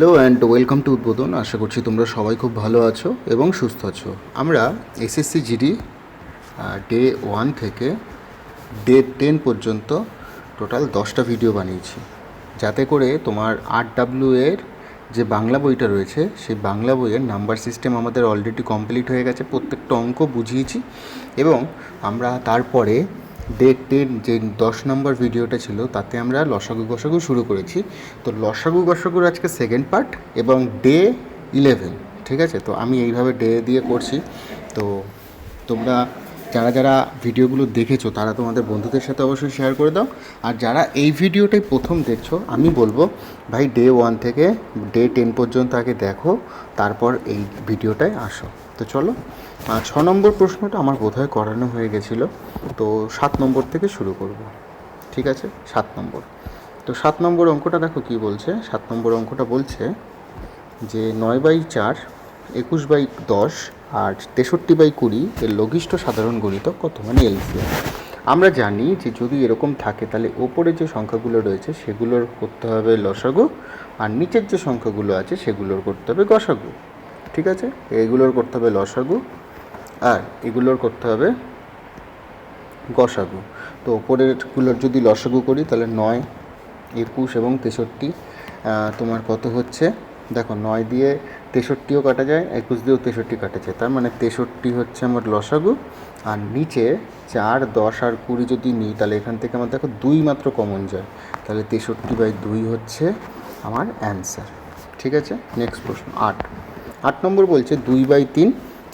Hello and welcome to উদ্বোধন। আশা করছি তোমরা সবাই খুব ভালো আছো এবং সুস্থ আছো। আমরা এসএসসি জিডি ডে ওয়ান থেকে ডে টেন পর্যন্ত টোটাল দশটা ভিডিও বানিয়েছি। যাতে করে তোমার আর ডাব্লিউ এর যে বাংলা বইটা রয়েছে, সেই বাংলা বইয়ের নাম্বার সিস্টেম আমাদের অলরেডি কমপ্লিট হয়ে গেছে, প্রত্যেকটা অঙ্ক বুঝিয়েছি এবং আমরা তারপরে ডে টেন যে দশ নম্বর ভিডিওটা ছিল, তাতে আমরা লসাগু গসাগু শুরু করেছি। তো লসাগু গসাগুর আজকে সেকেন্ড পার্ট এবং ডে ইলেভেন ঠিক আছে? তো আমি এইভাবে ডে দিয়ে করছি। তো তোমরা যারা যারা ভিডিওগুলো দেখেছ, তারা তোমাদের বন্ধুদের সাথে অবশ্যই শেয়ার করে দাও। আর যারা এই ভিডিওটাই প্রথম দেখছ, আমি বলব, ভাই ডে ওয়ান থেকে ডে টেন পর্যন্ত আগে দেখো, তারপর এই ভিডিওটায় আসো। তো চলো ছ নম্বর প্রশ্নটা আমার বোধহয় করানো হয়ে গেছিল। তো সাত নম্বর থেকে শুরু করব। ঠিক আছে? সাত নম্বর। তো সাত নম্বর অঙ্কটা দেখো কি বলছে? সাত নম্বর অঙ্কটা বলছে যে নয় বাই চার, একুশ বাই দশ আর তেষট্টি বাই কুড়ি এর লঘিষ্ঠ সাধারণ গণিত কত? মানে এলসিএম আমরা জানি যে যদি এরকম থাকে, তাহলে ওপরে যে সংখ্যাগুলো রয়েছে, সেগুলোর করতে হবে লসাগু, আর নিচের যে সংখ্যাগুলো আছে, সেগুলোর করতে হবে গসাগু। ঠিক আছে? এগুলোর করতে হবে লসাগু, আর এগুলোর করতে হবে গসাগু। তো ওপরেরগুলোর যদি লসাগু করি, তাহলে নয়, একুশ এবং তেষট্টি তোমার কত হচ্ছে? দেখো, নয় দিয়ে তেষট্টিও কাটা যায় একুশ দিয়েও তেষট্টি কাটা যায় তার মানে তেষট্টি হচ্ছে আমার লসাগু, আর নিচে চার, দশ আর কুড়ি যদি নিই, তাহলে এখান থেকে আমার দেখো দুই মাত্র কমন যায়। তাহলে তেষট্টি বাই দুই হচ্ছে আমার অ্যান্সার ঠিক আছে? নেক্সট প্রশ্ন, আট। আট নম্বর বলছে দুই বাই তিন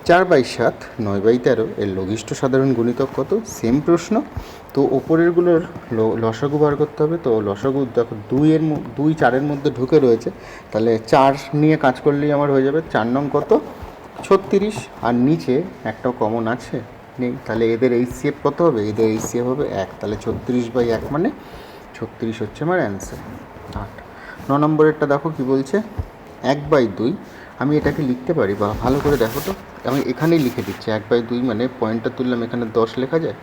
চার বাই সাত, নয় বাই তেরো এর লঘিষ্ঠ সাধারণ গুণিতক কত? সেম প্রশ্ন। তো ওপরেরগুলোর লসাগু বার করতে হবে। তো লসাগু দেখো দুইয়ের দুই চারের মধ্যে ঢুকে রয়েছে। তাহলে চার নিয়ে কাজ করলেই আমার হয়ে যাবে। চার নং কত? ছত্রিশ। আর নিচে একটা কমন আছে? নেই। তাহলে এদের এই সিএফ কত হবে? এদের এই সিএফ হবে এক। তাহলে ছত্রিশ বাই এক মানে ছত্রিশ হচ্ছে আমার অ্যান্সার আট। ন নম্বরেরটা দেখো কি বলছে? এক বাই দুই। আমি এটাকে লিখতে পারি, বা ভালো করে দেখো তো। আমি এখানেই লিখে দিচ্ছি, এক বাই দুই মানে পয়েন্টটা তুললাম এখানে দশ লেখা যায়।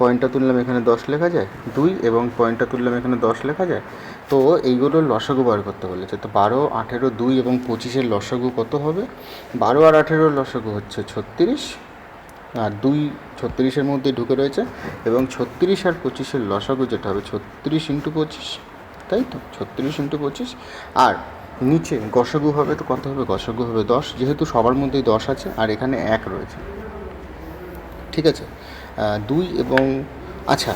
পয়েন্টটা তুললাম এখানে দশ লেখা যায়, দুই এবং পয়েন্টটা তুললাম এখানে দশ লেখা যায়। তো এইগুলোর লসাগু বার করতে বলেছে। তো বারো, আঠেরো, দুই এবং পঁচিশের লসাগু কত হবে? বারো আর আঠেরোর লসাগু হচ্ছে ছত্রিশ। আর দুই ছত্রিশের মধ্যে ঢুকে রয়েছে এবং ছত্রিশ আর পঁচিশের লসাগু যেটা হবে, ছত্রিশ ইন্টু পঁচিশ, তাই তো? ছত্রিশ ইন্টু পঁচিশ। আর নিচে গসাগু হবে তো কত হবে? গসাগু হবে দশ। যেহেতু সবার মধ্যেই দশ আছে, আর এখানে এক রয়েছে। ঠিক আছে? দুই এবং আচ্ছা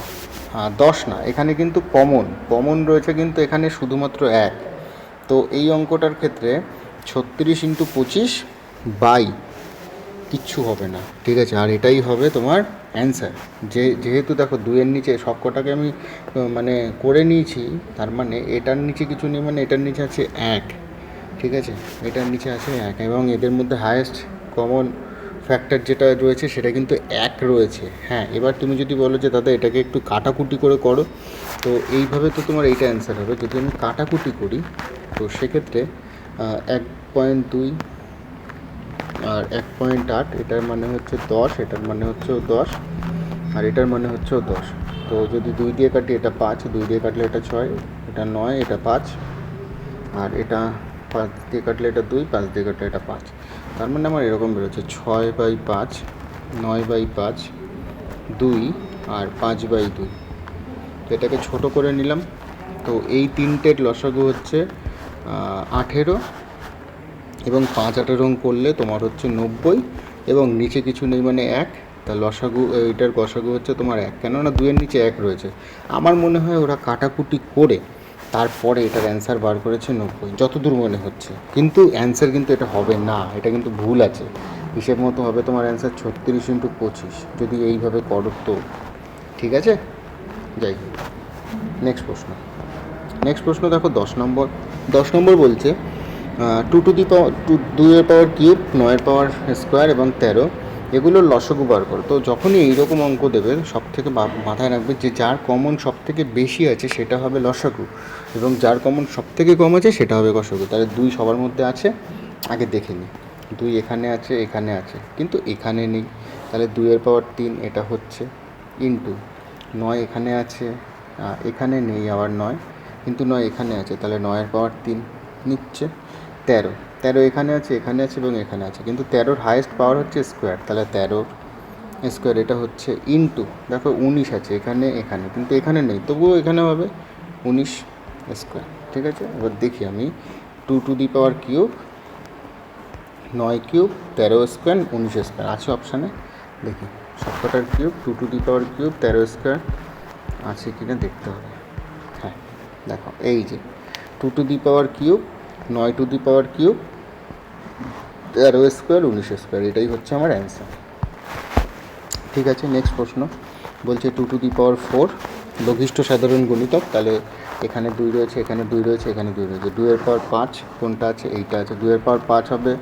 দশ না, এখানে কিন্তু কমন। কমন রয়েছে কিন্তু এখানে শুধুমাত্র এক। তো এই অঙ্কটার ক্ষেত্রে ছত্রিশ ইন্টু পঁচিশ বাই, কিচ্ছু হবে না। ঠিক আছে? আর এটাই হবে তোমার অ্যান্সার যে, যেহেতু দেখো দুইয়ের নিচে সব কটাকে আমি মানে করে নিয়েছি, তার মানে এটার নিচে কিছু নেই মানে এটার নিচে আছে এক। ঠিক আছে? এটার নিচে আছে এক। এবং এদের মধ্যে হায়েস্ট কমন ফ্যাক্টর যেটা রয়েছে, সেটা কিন্তু এক রয়েছে। হ্যাঁ এবার তুমি যদি বলো যে, দাদা, এটাকে একটু কাটাকুটি করে করো, তো এইভাবে তো তোমার এইটা অ্যান্সার হবে। যদি আমি কাটাকুটি করি, তো সেক্ষেত্রে এক পয়েন্ট দুই আর এক পয়েন্ট আট, এটার মানে হচ্ছে দশ, এটার মানে হচ্ছে দশ, আর এটার মানে হচ্ছে দশ। তো যদি দুই দিয়ে কাটি, এটা পাঁচ, দুই দিয়ে কাটলে এটা ছয়, এটা নয়, এটা পাঁচ, আর এটা পাঁচ দিয়ে কাটলে এটা দুই, পাঁচ দিয়ে কাটলে এটা পাঁচ। তার মানে আমার এরকম বেরোচ্ছে, ছয় বাই পাঁচ, নয় বাই পাঁচ, দুই, আর পাঁচ বাই দুই। তো এটাকে ছোট করে নিলাম। তো এই তিনটের লসাগু হচ্ছে আঠেরো এবং পাঁচ আঠেরো করলে তোমার হচ্ছে নব্বই এবং নিচে কিছু নেই মানে এক। তা লসাগু এইটার গসাগু হচ্ছে তোমার এক। কেননা দুয়ের নিচে এক রয়েছে। আমার মনে হয় ওরা কাটাকুটি করে তারপরে এটার অ্যান্সার বার করেছে নব্বই। যতদূর মনে হচ্ছে। কিন্তু অ্যান্সার কিন্তু এটা হবে না। এটা কিন্তু ভুল আছে। হিসেব মতো হবে তোমার অ্যান্সার ছত্রিশ ইন্টু পঁচিশ। যদি এইভাবে করো তো। ঠিক আছে? যাই হোক। নেক্সট প্রশ্ন। নেক্সট প্রশ্ন দেখো দশ নম্বর। দশ নম্বর বলছে two to the power two দুইয়ের পাওয়ার কিউব নয়ের পাওয়ার স্কোয়ার এবং তেরো এগুলোর লসগু বার করো। তো যখনই এইরকম অঙ্ক দেবে সব থেকে মাথায় রাখবে যে যার কমন সব থেকে বেশি আছে সেটা হবে লসাগু এবং যার কমন সব থেকে কম আছে সেটা হবে গসাগু তাহলে দুই সবার মধ্যে আছে, আগে দেখে নিই দুই এখানে আছে এখানে আছে। কিন্তু এখানে নেই। তাহলে দুইয়ের পাওয়ার তিন, এটা হচ্ছে ইন্টু নয় এখানে আছে এখানে নেই আবার নয়, কিন্তু নয় এখানে আছে। তাহলে নয়ের পাওয়ার তিন নিচ্ছে। তেরো। তেরো এখানে আছে এখানে আছে এবং এখানে আছে। কিন্তু তেরোর হায়েস্ট পাওয়ার হচ্ছে স্কোয়ার তাহলে তেরো স্কোয়ার এটা হচ্ছে ইনটু দেখো উনিশ আছে, এখানে এখানে। কিন্তু এখানে নেই। তবুও এখানে হবে উনিশ স্কোয়ার ঠিক আছে? এবার দেখি আমি। Two to the power cube নয় কিউব তেরো স্কোয়ার উনিশ স্কোয়ার আছে অপশানে দেখি। সবকটার cube two to the power cube তেরো স্কোয়ার আছে কি না দেখতে হবে। হ্যাঁ দেখো, এই যে। Two to the power cube নয় টু দি পাওয়ার কিউব তেরো স্কোয়ার উনিশ স্কোয়ার এটাই হচ্ছে আমার অ্যান্সার ঠিক আছে নেক্সট প্রশ্ন। বলছে two to the power four লঘিষ্ঠ সাধারণ গণিতক, তাহলে এখানে দুই রয়েছে, এখানে দুই রয়েছে, এখানে দুই রয়েছে। দুইয়ের পাওয়ার পাঁচ, কোনটা আছে? এইটা আছে। দুইয়ের পাওয়ার পাঁচ হবে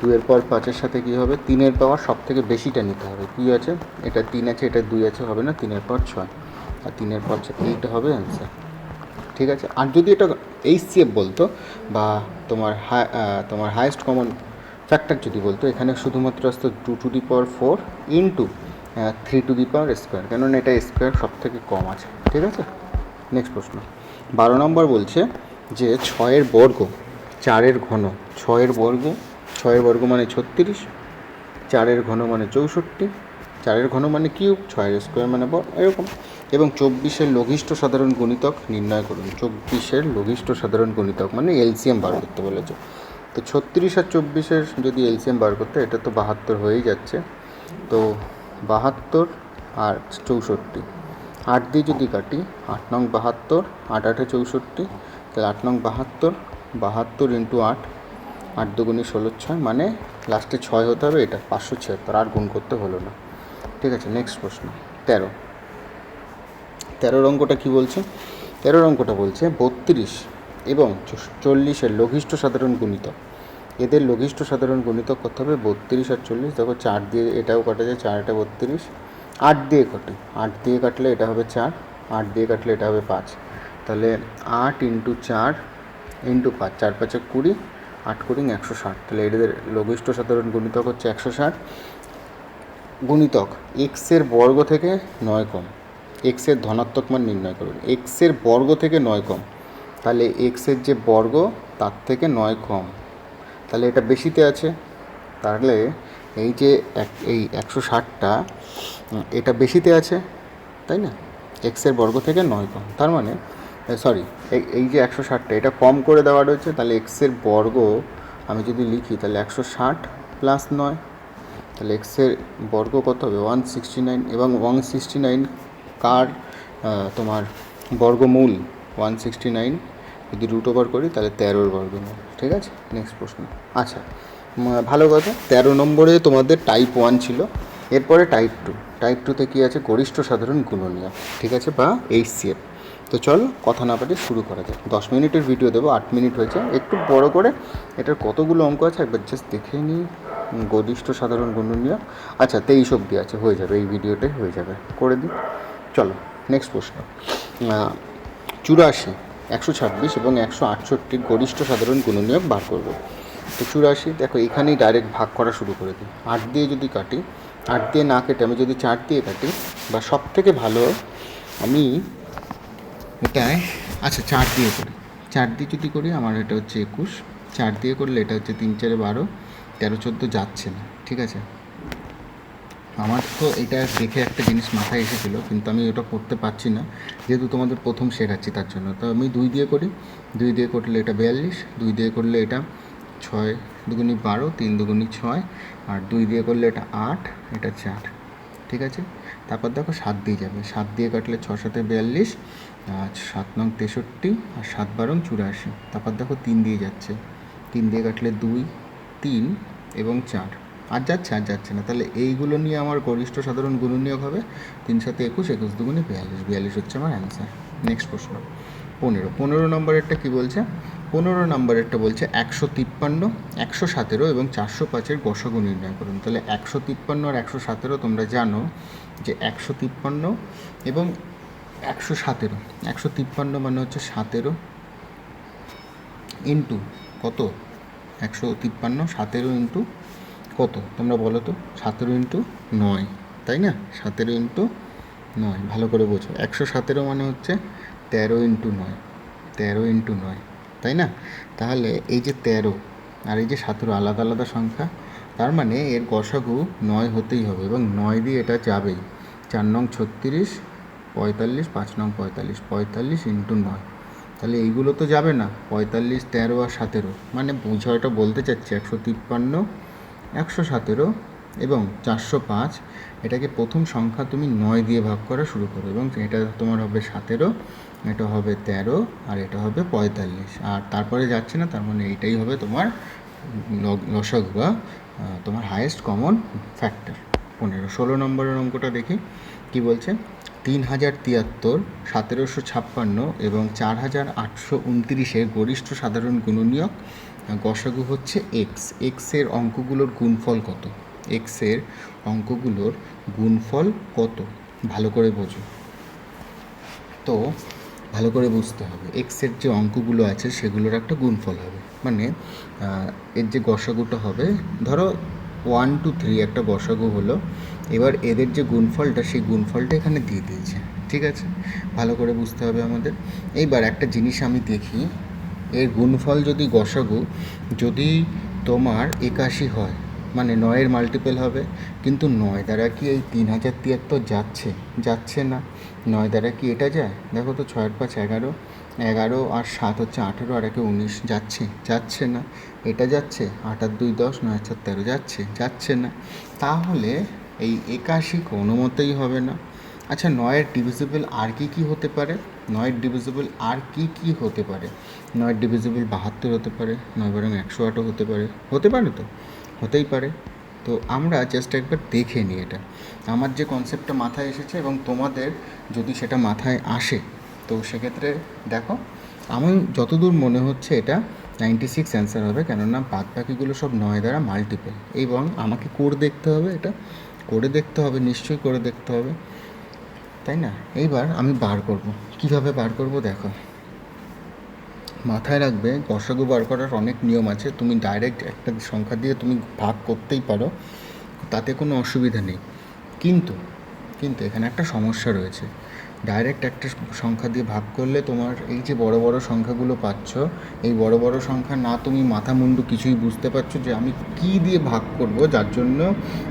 দুইয়ের পাওয়ার পাঁচের সাথে কী হবে? তিনের পাওয়ার সব থেকে বেশিটা নিতে হবে। কী আছে? এটা তিন আছে, এটা দুই আছে, হবে না? তিনের পর ছয়। আর তিনের পর এইটা হবে অ্যান্সার ঠিক আছে? আর যদি এটা এইচসিএফ বলতো বা তোমার হাই তোমার হায়েস্ট কমন ফ্যাক্টর যদি বলতো, এখানে শুধুমাত্র আসতো two to the power four into three to the power square কেননা এটা স্কোয়ার সব থেকে কম আছে। ঠিক আছে? নেক্সট প্রশ্ন। বারো নম্বর বলছে যে ছয়ের বর্গ, চারের ঘন, ছয়ের বর্গ ছয়ের বর্গ মানে ছত্রিশ, চারের ঘন মানে চৌষট্টি চারের ঘন মানে কিউব, ছয়ের স্কোয়ার মানে ব এরকম। এবং চব্বিশের লঘিষ্ঠ সাধারণ গুণিতক নির্ণয় করুন। চব্বিশের লঘিষ্ঠ সাধারণ গুণিতক মানে এলসিএম বার করতে বলেছে। তো ছত্রিশ আর চব্বিশের যদি এলসিএম বার করতে, এটা তো বাহাত্তর হয়েই যাচ্ছে। তো বাহাত্তর আর চৌষট্টি, আট দিয়ে যদি কাটি, আট নং বাহাত্তর, আট আটে চৌষট্টি, তাহলে আট নং বাহাত্তর বাহাত্তর ইন্টু আট আট দুগুণে ষোলো ছয় মানে লাস্টে ছয় হতে হবে, এটা পাঁচশো ছিয়াত্তর, আর গুণ করতে হলো না। ঠিক আছে নেক্সট প্রশ্ন। তেরো। তেরোর অঙ্কটা কী বলছে? তেরোর অঙ্কটা বলছে বত্রিশ এবং চল্লিশের লঘিষ্ঠ সাধারণ গুণিতক এদের লঘিষ্ঠ সাধারণ গুণিতক করতে হবে? বত্রিশ আর চল্লিশ, দেখো চার দিয়ে এটাও কাটা যায়, চার এটা বত্রিশ। আট দিয়ে কাটে আট দিয়ে কাটলে এটা হবে চার, আট দিয়ে কাটলে এটা হবে পাঁচ। তাহলে আট ইন্টু চার ইন্টু পাঁচ, চার পাঁচে কুড়ি, আট কুড়ি একশো ষাট। তাহলে এদের লঘিষ্ঠ সাধারণ গুণিতক হচ্ছে একশো ষাট। গুণিতক এক্সের বর্গ থেকে নয় কম। এক্সের ধনাত্মক মান নির্ণয় করুন। এক্সের বর্গ থেকে নয় কম। তাহলে এক্সের যে বর্গ, তার থেকে নয় কম। তাহলে এটা বেশিতে আছে। তাহলে এই যে এক, এই একশো ষাটটা এটা বেশিতে আছে, তাই না? এক্সের বর্গ থেকে নয় কম। তার মানে সরি এই যে একশো ষাটটা, এটা কম করে দেওয়া রয়েছে, তাহলে এক্সের বর্গ, আমি যদি লিখি, তাহলে একশো ষাট প্লাস নয়। তাহলে এক্সের বর্গ কত হবে? ওয়ান সিক্সটি নাইন এবং ওয়ান সিক্সটি নাইন কার তোমার বর্গমূল? ওয়ান সিক্সটি নাইন যদি রুট ওভার করি, তাহলে তেরোর বর্গমূল। ঠিক আছে? নেক্সট প্রশ্ন। আচ্ছা ভালো কথা। তেরো নম্বরে তোমাদের টাইপ ওয়ান ছিল। এরপরে টাইপ টু টাইপ টুতে কী আছে? গরিষ্ঠ সাধারণ গুণনীয় ঠিক আছে? বা এইচসিএফ তো চলো কথা না পাঠিয়ে শুরু করা যাক। দশ মিনিটের ভিডিও দেবো, আট মিনিট হয়েছে। একটু বড় করে, এটার কতগুলো অঙ্ক আছে একবার জাস্ট দেখে নিই গরিষ্ঠ সাধারণ গুণনীয়। আচ্ছা তেইশ অব্দি আছে, হয়ে যাবে, এই ভিডিওটাই হয়ে যাবে। করে দিই। চলো নেক্সট প্রশ্ন। চুরাশি, একশো ছাব্বিশ এবং একশো আটষট্টি গরিষ্ঠ সাধারণ গুণনীয়ক বার করব। তো চুরাশি, দেখো, এখানেই ডাইরেক্ট ভাগ করা শুরু করে দিই। আট দিয়ে যদি কাটি, আট দিয়ে না কেটে আমি যদি চার দিয়ে কাটি, বা সব থেকে ভালো, আমি এটায় আচ্ছা চার দিয়ে করি। চার দিয়ে যদি করি, আমার এটা হচ্ছে একুশ। চার দিয়ে করলে এটা হচ্ছে তিন, চারে বারো। তেরো, চোদ্দ যাচ্ছে না, ঠিক আছে? আমার তো এটা দেখে একটা জিনিস মাথায় এসেছিল, কিন্তু আমি ওটা করতে পারছি না, যেহেতু তোমাদের প্রথম শেখাচ্ছি তার জন্য। তো আমি দুই দিয়ে করি। দুই দিয়ে করলে এটা বিয়াল্লিশ, দুই দিয়ে করলে এটা ছয় দুগুনি বারো, তিন দুগুনি ছয়, আর দুই দিয়ে করলে এটা আট, এটা চার, ঠিক আছে? তারপর দেখো সাত দিয়ে যাবে। সাত দিয়ে কাটলে ছ সাথে বিয়াল্লিশ আর সাত নং তেষট্টি আর সাত বারং চুরাশি। তারপর দেখো তিন দিয়ে যাচ্ছে। তিন দিয়ে কাটলে দুই, তিন এবং চার। আর যাচ্ছে আর যাচ্ছে না। তাহলে এইগুলো নিয়ে আমার গরিষ্ঠ সাধারণ গুণনীয়ক হবে। তিন সাথে একুশ একুশ দুগুণে বিয়াল্লিশ। বিয়াল্লিশ হচ্ছে আমার অ্যান্সার নেক্সট প্রশ্ন। পনেরো। পনেরো নম্বরেরটা কী বলছে? পনেরো নম্বরেরটা বলছে একশো তিপ্পান্ন, একশো সতেরো এবং চারশো পাঁচের গসাগু নির্ণয় করুন। তাহলে একশো তিপ্পান্ন আর একশো সতেরো তোমরা জানো যে একশো তিপ্পান্ন এবং একশো সতেরো। একশো তিপ্পান্ন মানে হচ্ছে সতেরো। ইন্টু কত? একশো তিপ্পান্ন, সতেরো ইন্টু কত? তোমরা বলো তো, সতেরো ইন্টু নয়, তাই না? সতেরো ইন্টু নয়, ভালো করে বোঝো। একশো সতেরো মানে হচ্ছে তেরো ইন্টু নয়, তেরো ইন্টু নয়, তাই না? তাহলে এই যে তেরো আর এই যে সতেরো আলাদা আলাদা সংখ্যা, তার মানে এর গসাগু নয় হতেই হবে এবং নয় দিয়ে এটা যাবেই। চার নং ছত্রিশ পঁয়তাল্লিশ, পাঁচ নং পঁয়তাল্লিশ পঁয়তাল্লিশ ইন্টু নয়। তাহলে এইগুলো তো যাবে না, পঁয়তাল্লিশ, তেরো আর সতেরো। মানে বিষয়টা বলতে চাচ্ছি একশো তিপ্পান্ন, একশো সতেরো এবং চারশো পাঁচ। এটাকে প্রথম সংখ্যা তুমি নয় দিয়ে ভাগ করা শুরু করো এবং এটা তোমার হবে সতেরো, এটা হবে তেরো আর এটা হবে পঁয়তাল্লিশ। আর তারপরে যাচ্ছে না, তার মানে এইটাই হবে তোমার লসক বা তোমার হায়েস্ট কমন ফ্যাক্টর পনেরো, ষোলো নম্বরের অঙ্কটা দেখি, কি বলছে? তিন হাজার তিয়াত্তর, সতেরোশো ছাপ্পান্ন এবং চার হাজার আটশো উনত্রিশের গরিষ্ঠ সাধারণ গুণনীয়ক গসাগু হচ্ছে এক্স এক্সের অঙ্কগুলোর গুণফল কত? এক্সের অঙ্কগুলোর গুণফল কত? ভালো করে বোঝো। তো, ভালো করে বুঝতে হবে। এক্সের যে অঙ্কগুলো আছে সেগুলোর একটা গুণফল হবে। মানে এর যে গসাগুটা হবে, ধরো ওয়ান টু থ্রি একটা গসাগু হলো এবার এদের যে গুণফলটা, সেই গুণফলটা এখানে দিয়ে দিয়েছে, ঠিক আছে? ভালো করে বুঝতে হবে আমাদের। এইবার একটা জিনিস আমি দেখি, এর গুণফল যদি গসাগু, যদি তোমার একাশি হয় মানে নয়ের মাল্টিপেল হবে, কিন্তু নয় দ্বারা কি এই তিন হাজার তিয়াত্তর যাচ্ছে? যাচ্ছে না। নয় দ্বারা কি এটা যায়? দেখো তো ছয়ের পাঁচ এগারো এগারো আর সাত হচ্ছে আঠেরো, আর একে উনিশ যাচ্ছে যাচ্ছে না। এটা যাচ্ছে, আট আর দুই দশ, নয় চার তেরো, যাচ্ছে যাচ্ছে না। তাহলে এই একাশি কোনো মতেই হবে না। আচ্ছা নয়ের ডিভিজিবল আর কি কি হতে পারে? নয়ের ডিভিজিবল আর কি কি হতে পারে? নয়ের ডিভিজিবল বাহাত্তর হতে পারে, নয় বরং একশো আটও হতে পারে। হতে পারে তো? হতেই পারে। তো আমরা জাস্ট একবার দেখে নিই এটা। আমার যে কনসেপ্টটা মাথায় এসেছে এবং তোমাদের যদি সেটা মাথায় আসে, তো সেক্ষেত্রে দেখো, আমি যতদূর মনে হচ্ছে এটা নাইনটি সিক্স অ্যান্সার হবে, কেননা বাদ বাকিগুলো সব নয় দ্বারা মাল্টিপল এবং আমাকে করে দেখতে হবে এটা। করে দেখতে হবে, নিশ্চয়ই করে দেখতে হবে। তাই না? এইবার আমি বার করব। কীভাবে বার করব দেখো। মাথায় রাখবে গসাগু বার করার অনেক নিয়ম আছে। তুমি ডাইরেক্ট একটা সংখ্যা দিয়ে তুমি ভাগ করতেই পারো। তাতে কোনো অসুবিধা নেই। কিন্তু কিন্তু এখানে একটা সমস্যা রয়েছে। ডাইরেক্ট একটা সংখ্যা দিয়ে ভাগ করলে তোমার এই যে বড় বড় সংখ্যাগুলো পাচ্ছ, এই বড় বড় সংখ্যা না তুমি মাথা মুন্ডু কিছুই বুঝতে পারছ যে আমি কি দিয়ে ভাগ করব, যার জন্য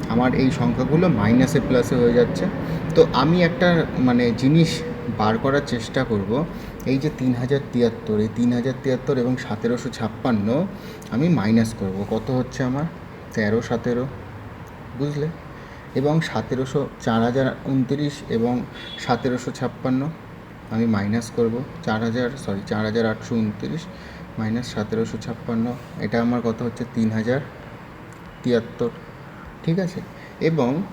আমার এই সংখ্যাগুলো মাইনাসে প্লাসে হয়ে যাচ্ছে। তো আমি একটা মানে জিনিস বার করার চেষ্টা করব, এই যে তিন হাজার তিয়াত্তর, এই তিন হাজার তিয়াত্তর এবং সতেরোশো ছাপ্পান্ন আমি মাইনাস করব। কত হচ্ছে আমার? তেরো, সতেরো, বুঝলে? এবং সতেরোশো চার হাজার উনত্রিশ এবং সতেরোশো ছাপ্পান্ন। আমি মাইনাস করব। চার হাজার সরি চার হাজার আটশো উনত্রিশ মাইনাস সতেরোশো ছাপ্পান্ন। এটা আমার কত হচ্ছে? তিন হাজার তিয়াত্তর। ঠিক আছে? এবং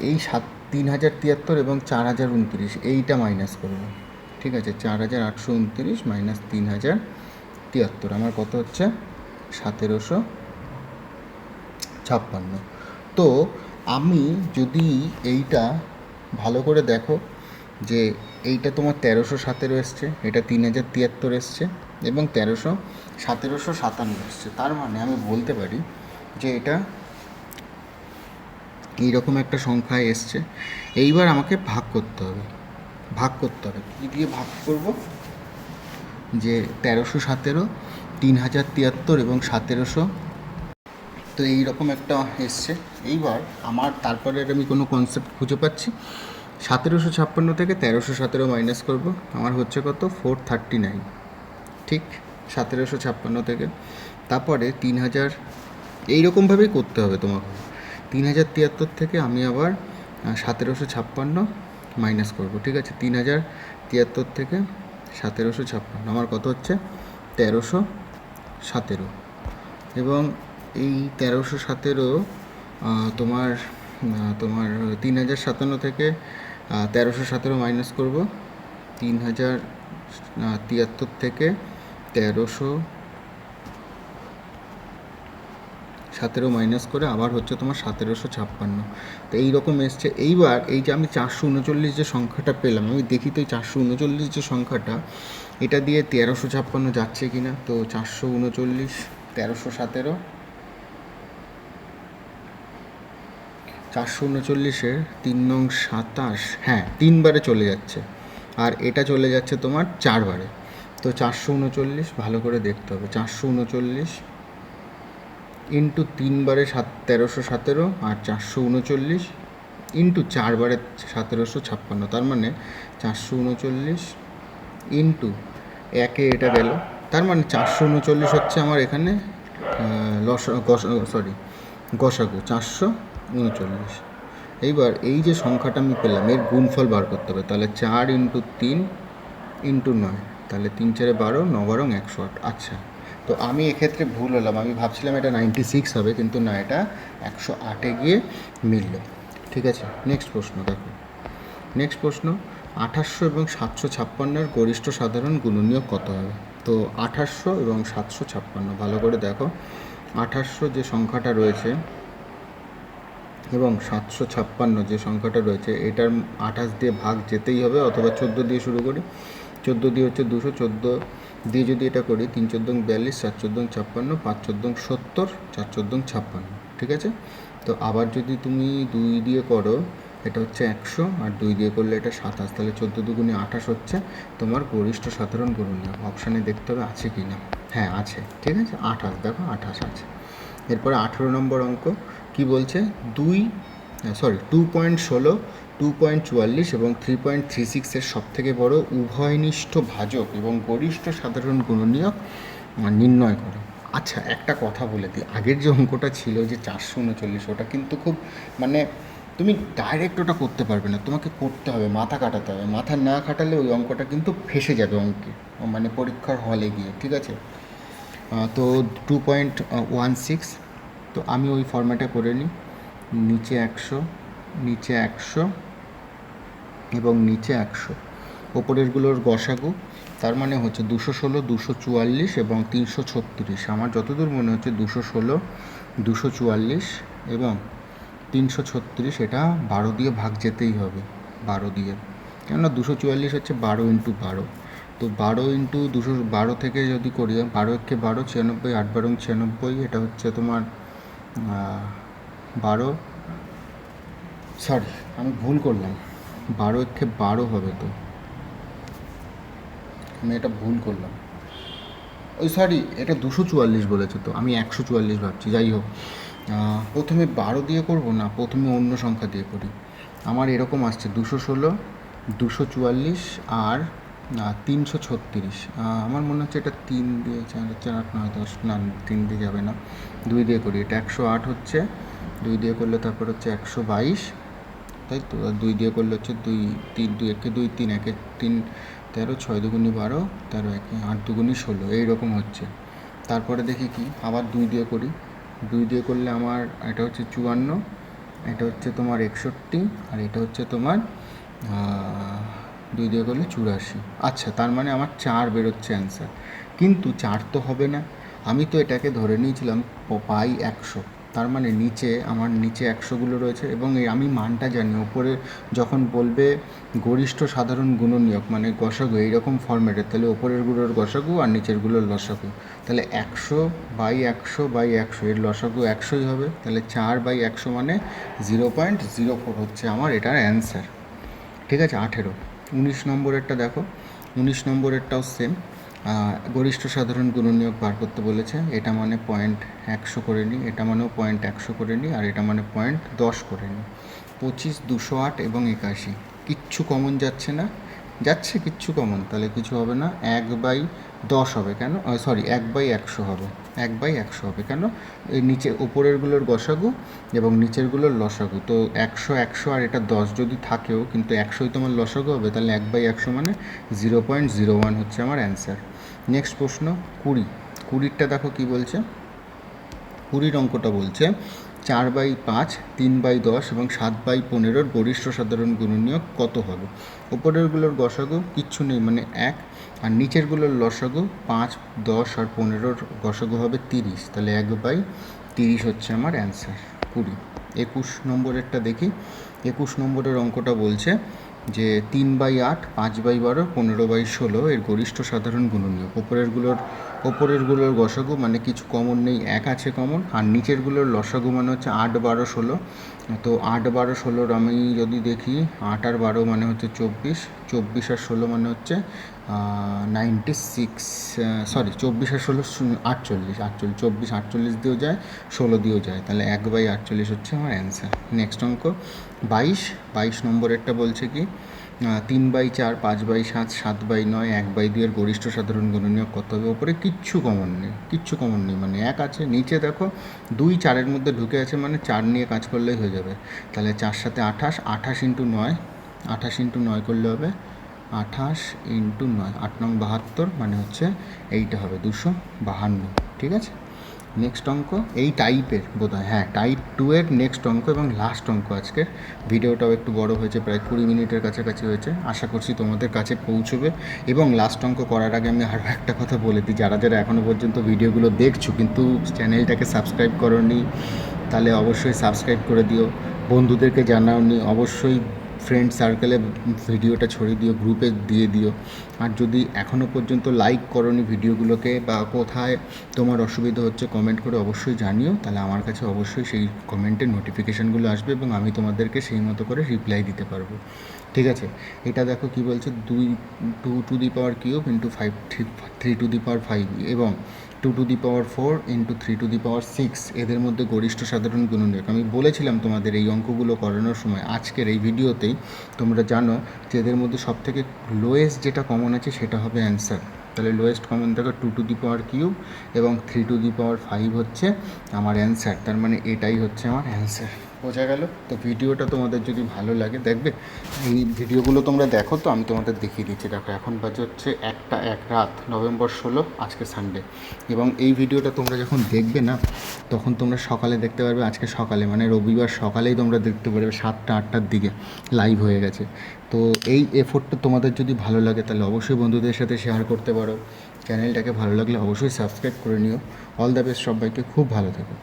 এই সাত, তিন হাজার তিয়াত্তর এবং চার হাজার উনত্রিশ, এইটা মাইনাস করব। ঠিক আছে? চার হাজার আটশো উনত্রিশ মাইনাস তিন হাজার তিয়াত্তর। আমার কত হচ্ছে? সতেরোশো ছাপ্পান্ন। তো আমি যদি এইটা ভালো করে দেখো যে এইটা তোমার তেরোশো সতেরো এসছে, এটা তিন হাজার তিয়াত্তর এসছে এবং তেরোশো সতেরোশো সাতান্ন এসছে। তার মানে আমি বলতে পারি যে এটা এইরকম একটা সংখ্যা এসছে। এইবার আমাকে ভাগ করতে হবে, ভাগ করতে হবে। কী দিয়ে ভাগ করব? যে তেরোশো সতেরো, তিন হাজার তিয়াত্তর এবং সতেরোশো তো এই রকম একটা এসছে। এইবার আমার তারপরে আমি কোনো কনসেপ্ট খুঁজে পাচ্ছি। সতেরোশো ছাপ্পান্ন থেকে তেরোশো সতেরো মাইনাস করব। আমার হচ্ছে কত? ফোর থার্টি নাইন ঠিক সতেরোশো ছাপ্পান্ন থেকে। তারপরে তিন হাজার এইরকমভাবেই করতে হবে তোমাকে। তিন হাজার তিয়াত্তর থেকে আমি আবার সতেরোশো ছাপ্পান্ন মাইনাস করব। ঠিক আছে? তিন হাজার তিয়াত্তর থেকে সতেরোশো ছাপ্পান্ন। আমার কত হচ্ছে? তেরোশো সতেরো। এবং এই তেরোশো সতেরো তোমার তোমার তিন হাজার সাতান্ন থেকে তেরোশো সতেরো মাইনাস করব। তিন হাজার তিয়াত্তর থেকে তেরোশো সতেরো মাইনাস করে আবার হচ্ছে তোমার সতেরোশো ছাপ্পান্ন। তো এই রকম এসছে। এইবার এই যে আমি চারশো উনচল্লিশ যে সংখ্যাটা পেলাম, আমি দেখি তো এই চারশো উনচল্লিশ যে সংখ্যাটা, এটা দিয়ে তেরোশো ছাপ্পান্ন যাচ্ছে কি না তো চারশো উনচল্লিশ, তেরোশো সতেরো চারশো উনচল্লিশের তিন নং সাতাশ হ্যাঁ তিনবারে চলে যাচ্ছে। আর এটা চলে যাচ্ছে তোমার চারবারে। তো চারশো উনচল্লিশ ভালো করে দেখতে হবে। চারশো উনচল্লিশ ইন্টু তিনবারে সাত, তেরোশো সতেরো আর চারশো উনচল্লিশ ইন্টু চারবারে সতেরোশো ছাপ্পান্ন। তার মানে চারশো উনচল্লিশ ইন্টু একে এটা গেল। তার মানে চারশো উনচল্লিশ হচ্ছে আমার এখানে লস সরি, গসাগু, চারশো উনচল্লিশ। এইবার এই যে সংখ্যাটা আমি পেলাম, এর গুণফল বার করতে হবে। তাহলে চার ইন্টু তিন ইন্টু নয়। তাহলে তিন চারে বারো, ন বারং একশো আট। আচ্ছা তো আমি এক্ষেত্রে ভুল হলাম। আমি ভাবছিলাম এটা নাইনটি সিক্স হবে, কিন্তু না, এটা একশো আটে গিয়ে মিলল। ঠিক আছে নেক্সট প্রশ্ন দেখো। নেক্সট প্রশ্ন, আঠাশশো এবং সাতশো ছাপ্পান্নের গরিষ্ঠ সাধারণ গুণনীয় কত হবে? তো আঠাশশো এবং সাতশো ছাপ্পান্ন, ভালো করে দেখো। আঠাশশো যে সংখ্যাটা রয়েছে এবং সাতশো ছাপ্পান্ন যে সংখ্যাটা রয়েছে, এটার আঠাশ দিয়ে ভাগ যেতেই হবে অথবা চোদ্দ দিয়ে শুরু করি। চোদ্দ দিয়ে হচ্ছে দুশো, চোদ্দ দিয়ে যদি এটা করি, তিন চোদ্দ বিয়াল্লিশ, চার চোদ্দ ছাপ্পান্ন, পাঁচ চোদ্দ সত্তর, চার চোদ্দ ছাপ্পান্ন, ঠিক আছে? তো আবার যদি তুমি দুই দিয়ে করো, এটা হচ্ছে একশো, আর দুই দিয়ে করলে এটা সাতাশ, তাহলে চোদ্দ দুগুণে আঠাশ হচ্ছে। তোমার গরিষ্ঠ সাধারণ গুণনীয় অপশানে দেখতে হবে আছে কি না। হ্যাঁ আছে, ঠিক আছে? আঠাশ, দেখো আঠাশ আছে। এরপরে আঠেরো নম্বর অঙ্ক কি বলছে? দুই সরি টু পয়েন্ট ষোলো টু পয়েন্ট চুয়াল্লিশ এবং থ্রি পয়েন্ট থ্রি সিক্সের সবথেকে বড় উভয়নিষ্ঠ ভাজক এবং গরিষ্ঠ সাধারণ গুণনীয়ক নির্ণয় করো। আচ্ছা একটা কথা বলে দিই। আগের যে অঙ্কটা ছিল যে চারশো উনচল্লিশ, ওটা কিন্তু খুব মানে তুমি ডাইরেক্ট ওটা করতে পারবে না। তোমাকে করতে হবে, মাথা কাটাতে হবে। মাথা না কাটালে ওই অঙ্কটা কিন্তু ফেসে যাবে অঙ্কে মানে পরীক্ষার হলে গিয়ে, ঠিক আছে? তো টু পয়েন্ট ওয়ান সিক্স তো আমি ওই ফর্ম্যাটে করে নিই। নিচে একশো নিচে একশো এবং নিচে একশো। ওপরেরগুলোর গসাগু, তার মানে হচ্ছে দুশো ষোলো, দুশো চুয়াল্লিশ এবং তিনশো ছত্রিশ। আমার যতদূর মনে হচ্ছে দুশো ষোলো, দুশো চুয়াল্লিশ এবং তিনশো ছত্রিশ, এটা বারো দিয়ে ভাগ যেতেই হবে, বারো দিয়ে। কেননা দুশো চুয়াল্লিশ হচ্ছে বারো ইন্টু বারো। তো বারো ইন্টু দুশো, বারো থেকে যদি করি, বারো একে বারো ছিয়ানব্বই, আট বারো ছিয়ানব্বই, এটা হচ্ছে তোমার বারো? সরি আমি ভুল করলাম। বারো একে বারো হবে তো। আমি এটা ভুল করলাম। ওই সরি এটা দুশো চুয়াল্লিশ বলেছে তো। আমি একশো চুয়াল্লিশ ভাবছি, যাই হোক। প্রথমে বারো দিয়ে করব না, প্রথমে অন্য সংখ্যা দিয়ে করি। আমার এরকম আসছে, দুশো ষোলো, দুশো চুয়াল্লিশ আর তিনশো ছত্রিশ। আমার মনে হচ্ছে এটা তিন দিয়ে চার চার, আট, নয়, দশ, না, তিন দিয়ে যাবে না। দুই দিয়ে করি, এটা একশো আট হচ্ছে, দুই দিয়ে করলে তারপর হচ্ছে একশো বাইশ। তাই তো দুই দিয়ে করলে হচ্ছে দুই, তিন, দুই একে দুই, তিন, একে তিন, তেরো, ছয় দুগুনি বারো, তেরো, একে আট দুগুনি ষোলো, এইরকম হচ্ছে। তারপরে দেখি কি, আবার দুই দিয়ে করি। দুই দিয়ে করলে আমার, এটা হচ্ছে চুয়ান্ন, এটা হচ্ছে তোমার একষট্টি, আর এটা হচ্ছে তোমার দুই দিয়ে করলে চুরাশি। আচ্ছা তার মানে আমার চার বেরোচ্ছে অ্যান্সার কিন্তু চার তো হবে না। আমি তো এটাকে ধরে নিয়েছিলাম পাই একশো। তার মানে নিচে, আমার নিচে একশোগুলো রয়েছে এবং এই আমি মানটা জানি। ওপরে যখন বলবে গরিষ্ঠ সাধারণ গুণনীয়ক মানে গসাগু এইরকম ফর্ম্যাটের তাহলে ওপরেরগুলোর গসাগু আর নিচের নিচেরগুলোর লসাগু। তাহলে একশো বাই একশো বাই একশো, এর লসাগু একশোই হবে। তাহলে চার বাই একশো মানে জিরো পয়েন্ট জিরো ফোর হচ্ছে আমার এটার অ্যান্সার ঠিক আছে, আঠেরো। উনিশ নম্বরেরটা দেখো। উনিশ নম্বরেরটাও সেম গরিষ্ঠ সাধারণ গুণনীয়ক বার করতে বলেছে। এটা মানে পয়েন্ট একশো করে নিই এটা মানেও পয়েন্ট একশো করে নিই আর এটা মানে পয়েন্ট দশ করে নিই পঁচিশ, দুশো আট এবং একাশি। কিচ্ছু কমন যাচ্ছে না। যাচ্ছে কিচ্ছু কমন তাহলে কিছু হবে না। এক বাই দশ হবে কেন? সরি এক বাই একশো হবে। এক বাই একশো হবে কেন? এই নিচে উপরেরগুলোর গসাগু এবং নিচেরগুলোর লসাগু। তো একশো একশো আর এটা দশ যদি থাকেও, কিন্তু একশোই তোমার লসাগু হবে, তাহলে এক বাই একশো মানে জিরো পয়েন্ট জিরো ওয়ান হচ্ছে আমার অ্যান্সার নেক্সট প্রশ্ন, কুড়ি। কুড়িরটা দেখো কি বলছে? কুড়ির অঙ্কটা বলছে। চার বাই পাঁচ, তিন বাই দশ এবং সাত বাই পনেরোর গরিষ্ঠ সাধারণ গুণনীয়ক কত হবে? ওপরেরগুলোর গসাগু কিচ্ছু নেই মানে এক। আর নিচেরগুলোর লসাগু পাঁচ, দশ আর পনেরোর গসাগু হবে তিরিশ। তাহলে এক বাই তিরিশ হচ্ছে আমার অ্যান্সার, কুড়ি। একুশ নম্বরেরটা দেখি। একুশ নম্বরের অঙ্কটা বলছে যে তিন বাই আট, পাঁচ বাই বারো, পনেরো বাই ষোলো এর গরিষ্ঠ সাধারণ গুণনীয়ক। ওপরেরগুলোর ওপরেরগুলোর গসাগু মানে কিছু কমন নেই, এক আছে কমন। আর নিচেরগুলোর লসাগু মানে হচ্ছে আট বারো ষোলো। তো আট বারো ষোলোর আমি যদি দেখি, আট আর বারো মানে হচ্ছে চব্বিশ চব্বিশ আর ষোলো মানে হচ্ছে নাইনটি সিক্স সরি চব্বিশ আর ষোলো আটচল্লিশ আটচল্লিশ, চব্বিশ, আটচল্লিশ দিয়েও যায়, ষোলো দিয়েও যায়। তাহলে এক বাই আটচল্লিশ হচ্ছে আমার অ্যান্সার নেক্সট অঙ্ক, বাইশ বাইশ নম্বরেরটা বলছে কি? তিন বাই চার, পাঁচ বাই সাত সাত বাই নয়, এক বাই দুইয়ের গরিষ্ঠ সাধারণ গুণনীয় কত হবে? ওপরে কিচ্ছু কমন নেই, কিচ্ছু কমন নেই। মানে এক আছে, নিচে দেখো, দুই চারের মধ্যে ঢুকে আছে মানে চার নিয়ে কাজ করলেই হয়ে যাবে। তাহলে চার সাথে আঠাশ আঠাশ ইন্টু নয়, আঠাশ ইন্টু নয় করলে হবে আঠাশ ইন্টু নয়। আট নং বাহাত্তর মানে হচ্ছে এইটা হবে দুশো বাহান্ন, ঠিক আছে? নেক্সট অঙ্ক, এই টাইপের বোধহয় হ্যাঁ টাইপ টু এর নেক্সট অঙ্ক এবং লাস্ট অঙ্ক আজকে ভিডিওটাও একটু বড় হয়েছে, প্রায় কুড়ি মিনিটের কাছাকাছি হয়েছে। আশা করছি তোমাদের কাছে পৌঁছবে। এবং লাস্ট অঙ্ক করার আগে আমি আরও একটা কথা বলে দিই, যারা যারা এখনও পর্যন্ত ভিডিওগুলো দেখছ কিন্তু চ্যানেলটাকে সাবস্ক্রাইব করোনি, তাহলে অবশ্যই সাবস্ক্রাইব করে দিও। বন্ধুদেরকে জানাওনি, অবশ্যই ফ্রেন্ড সার্কেলে ভিডিওটা ছড়িয়ে দিও গ্রুপে দিয়ে দিও। আর যদি এখনও পর্যন্ত লাইক করনি ভিডিওগুলোকে বা কোথায় তোমার অসুবিধা হচ্ছে কমেন্ট করে অবশ্যই জানিও। তাহলে আমার কাছে অবশ্যই সেই কমেন্টের নোটিফিকেশানগুলো আসবে এবং আমি তোমাদেরকে সেই মতো করে রিপ্লাই দিতে পারব। ঠিক আছে? এটা দেখো কি বলছে? দুই two to the power cube into five three three to the power five এবং two to the power four into three to the power six এদের মধ্যে গরিষ্ঠ সাধারণ গুণনীয়ক আমি বলেছিলাম তোমাদের এই অঙ্কগুলো করানোর সময়, আজকের এই ভিডিওতেই তোমরা জানো যে এদের মধ্যে সবথেকে লোয়েস্ট যেটা কমন আছে সেটা হবে অ্যান্সার তাহলে লোয়েস্ট কমন দেখো two to the power cube এবং three to the power five হচ্ছে আমার অ্যান্সার তার মানে এটাই হচ্ছে আমার অ্যান্সার বোঝা গেল। তো ভিডিওটা তোমাদের যদি ভালো লাগে, দেখবে এই ভিডিওগুলো তোমরা দেখো তো, আমি তোমাদের দেখিয়ে দিচ্ছি। দেখো, এখন বাজে হচ্ছে একটা এক রাত, নভেম্বর ষোলো, আজকে সানডে এবং এই ভিডিওটা তোমরা যখন দেখবে না, তখন তোমরা সকালে দেখতে পারবে, আজকে সকালে মানে রবিবার সকালেই তোমরা দেখতে পারবে সাতটা, আটটার দিকে লাইভ হয়ে গেছে। তো এই এফোর্টটা তোমাদের যদি ভালো লাগে, তাহলে অবশ্যই বন্ধুদের সাথে শেয়ার করতে পারো। চ্যানেলটাকে ভালো লাগলে অবশ্যই সাবস্ক্রাইব করে নিও। অল দ্য বেস্ট সবাইকে, খুব ভালো থেকো।